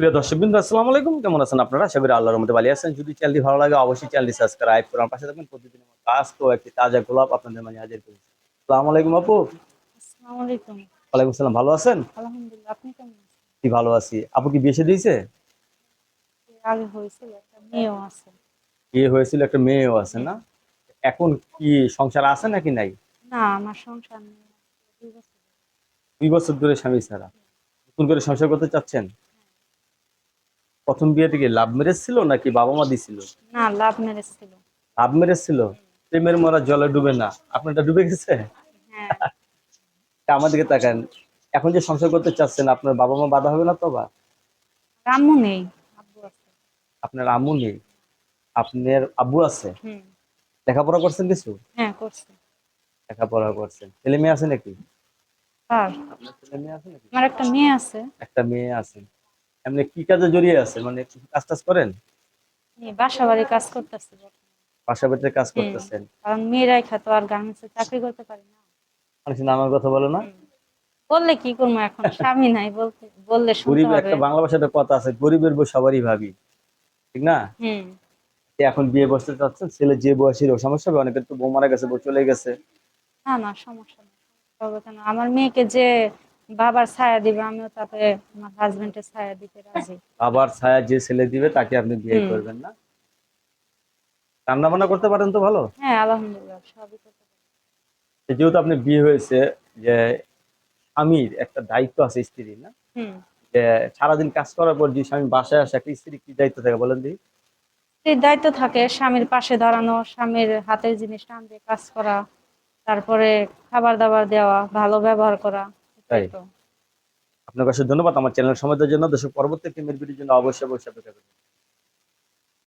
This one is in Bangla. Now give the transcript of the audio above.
প্রিয় দর্শকবৃন্দ আসসালামু আলাইকুম। কেমন আছেন আপনারা? আশা করি আল্লাহর মধ্যে ভালো আছেন। যদি চ্যানেলটি ভালো লাগে অবশ্যই চ্যানেলটি সাবস্ক্রাইব করুন। পাশে থাকবেন প্রতিদিন কাজ তো একটি তাজা গোলাপ আপনাদের মাঝে হাজির করেছি। আসসালামু আলাইকুম আপু। আসসালামু আলাইকুম। ওয়ালাইকুম আসসালাম। ভালো আছেন? আলহামদুলিল্লাহ আপনি কেমন আছেন? কি ভালো আছি। আপু কি বিয়ে দিয়েছে? আগে হয়েছিল একটা মেয়েও আছে। বিয়ে হয়েছিল একটা মেয়েও আছে না? এখন কি সংসার আছে নাকি নাই? না আমার সংসার নেই। দুই বছর ধরে স্বামী ছাড়া। নতুন করে সংসার করতে চাচ্ছেন? প্রথম বিয়ে থেকে লাভ ম্যারেজ ছিল নাকি বাবা মা দিছিল? না লাভ ম্যারেজ ছিল লাভ ম্যারেজ ছিল প্রেমের মরা জলে ডুবে না। আপনারটা ডুবে গেছে? হ্যাঁ। তা আমার দিকে তাকান। এখন যে সংসার করতে চাচ্ছেন আপনার বাবা মা বাধা হবে না তো বা? আম্মু নেই আব্বু আছে। আপনার আম্মু নেই আপনার আব্বু আছে? হুম। লেখাপড়া করছেন কিছু? হ্যাঁ করছে। লেখাপড়া করছেন। ছেলে মেয়ে আছে নাকি? আর আপনার ছেলে মেয়ে আছে নাকি? আমার একটা মেয়ে আছে। একটা মেয়ে আছে। এমনি কি কাজে জড়িয়ে আছে? মানে কাজ টাজ করেন? এই বাসা বাড়ি কাজ করতেছে। কাজ করতেছেন। কারণ মেয়েরাই খাতো আর গার্মেন্টসে চাকরি করতে পারে না। কথা বলে না? বললে কি করব এখন? স্বামী নাই বলতে বললে গরিব একটা বাংলা ভাষাতে কথা আছে গরিবের বউ সবারই ভাবি। ঠিক না? এখন বিয়ে বসতে চাচ্ছেন? ছেলে যে বয়সী হোক সমস্যা হবে অনেকের তো বউ মারা গেছে বউ চলে গেছে। না না সমস্যা নেই আমার মেয়েকে যে বাবার ছায়া দিবে আমিও তাতে আমার হাজবেন্ডের ছায়া দিতে রাজি। আবার ছায়া যে ছেলে দিবে তাকে আপনি বিয়ে করবেন না? রান্না বান্না করতে পারেন তো ভালো? হ্যাঁ আলহামদুলিল্লাহ সবই করতে পারি। যেহেতু আপনি বিয়ে হয়েছে যে স্বামীর একটা দায়িত্ব আছে স্ত্রীর না? হুম। যে সারাদিন কাজ করার পর যে স্বামী বাসায় আসে একটা স্ত্রী কি দায়িত্ব থাকে বলেন দিই স্ত্রীর দায়িত্ব থাকে স্বামীর পাশে দাঁড়ানো স্বামীর হাতের জিনিস টান দিয়ে কাজ করা তারপরে খাবার দাবার দেওয়া ভালো ব্যবহার করা। তাই। আপনার কাছে ধন্যবাদ। আমার চ্যানেল সময় দেওয়ার জন্য দেশের পরবর্তী টিমের ভিডিওর জন্য অবশ্যই অবশ্যই অপেক্ষা করবেন।